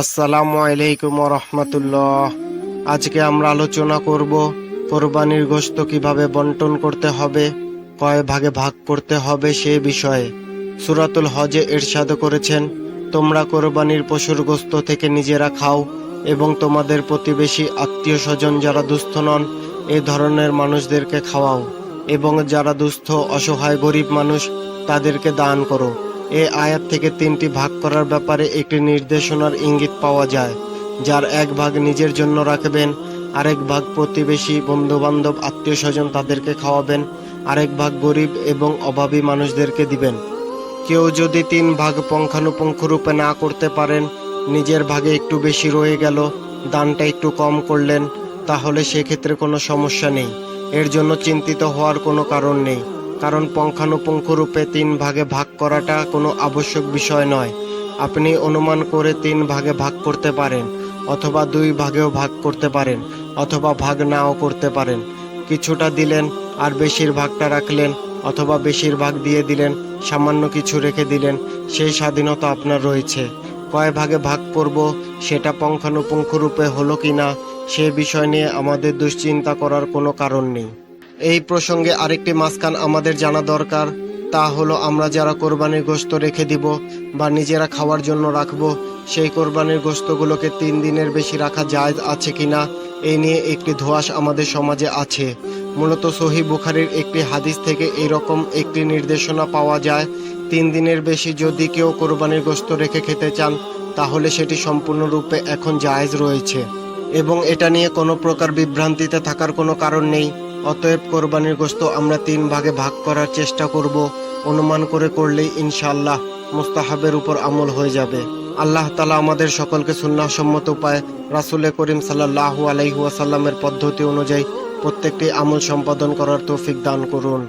আসসালামু আলাইকুম রহমতুল্লাহ। আজকে আমরা আলোচনা করব কোরবানির গোশত কীভাবে বন্টন করতে হবে, কয় ভাগে ভাগ করতে হবে সে বিষয়ে। সুরাতুল হজে এরশাদ করেছেন, তোমরা কোরবানির পশুর গোস্ত থেকে নিজেরা খাও এবং তোমাদের প্রতিবেশী আত্মীয় স্বজন যারা দুস্থ নন, এ ধরনের মানুষদেরকে খাওয়াও এবং যারা দুস্থ, অসহায়, গরিব মানুষ তাদেরকে দান করো। এ আয়াত থেকে তিনটি ভাগ করার ব্যাপারে একটি নির্দেশনার ইঙ্গিত পাওয়া যায়, যার এক ভাগ নিজের জন্য রাখবেন, আরেক ভাগ প্রতিবেশী বন্ধু বান্ধব আত্মীয় স্বজন তাদেরকে খাওয়াবেন, আরেক ভাগ গরিব এবং অভাবী মানুষদেরকে দিবেন। কেউ যদি তিন ভাগ পঙ্খানুপুঙ্খ রূপে না করতে পারেন, নিজের ভাগে একটু বেশি রয়ে গেল, দানটা একটু কম করলেন, তাহলে সেক্ষেত্রে কোনো সমস্যা নেই। এর জন্য চিন্তিত হওয়ার কোনো কারণ নেই। কারণ পঙ্খানুপুঙ্খ রূপে তিন ভাগে ভাগ করাটা কোনো আবশ্যক বিষয় নয়। আপনি অনুমান করে তিন ভাগে ভাগ করতে পারেন, অথবা দুই ভাগেও ভাগ করতে পারেন, অথবা ভাগ নাও করতে পারেন। কিছুটা দিলেন আর বেশিরভাগটা রাখলেন, অথবা বেশিরভাগ দিয়ে দিলেন, সামান্য কিছু রেখে দিলেন, সেই স্বাধীনতা আপনার রয়েছে। কয় ভাগে ভাগ করব, সেটা পঙ্খানুপুঙ্খ রূপে হলো কিনা, সে বিষয় নিয়ে আমাদের দুশ্চিন্তা করার কোনো কারণ নেই। এই প্রসঙ্গে আরেকটি মাঝখান আমাদের জানা দরকার, তা হলো আমরা যারা কোরবানির গোস্ত রেখে দিব বা নিজেরা খাওয়ার জন্য রাখব, সেই কোরবানির গোস্তগুলোকে তিন দিনের বেশি রাখা জায়জ আছে কিনা, এই নিয়ে একটি ধোঁয়াশ আমাদের সমাজে আছে। মূলত সহি বুখারির একটি হাদিস থেকে এরকম একটি নির্দেশনা পাওয়া যায়, তিন দিনের বেশি যদি কেউ কোরবানির গোস্ত রেখে খেতে চান, তাহলে সেটি সম্পূর্ণরূপে এখন জায়েজ রয়েছে। এবং এটা নিয়ে কোনো প্রকার বিভ্রান্তিতে থাকার কোনো কারণ নেই। অতএব কোরবানির গোস্ত আমরা তিন ভাগে ভাগ করার চেষ্টা করব। অনুমান করে করলেই ইনশাআল্লাহ মুস্তাহাবের উপর আমল হয়ে যাবে। আল্লাহ তালা আমাদের সকলকে সুন্নাসম্মত উপায় রাসুলে করিম সাল্লাহ আলাইহুয়াসাল্লামের পদ্ধতি অনুযায়ী প্রত্যেকটি আমল সম্পাদন করার তৌফিক দান করুন।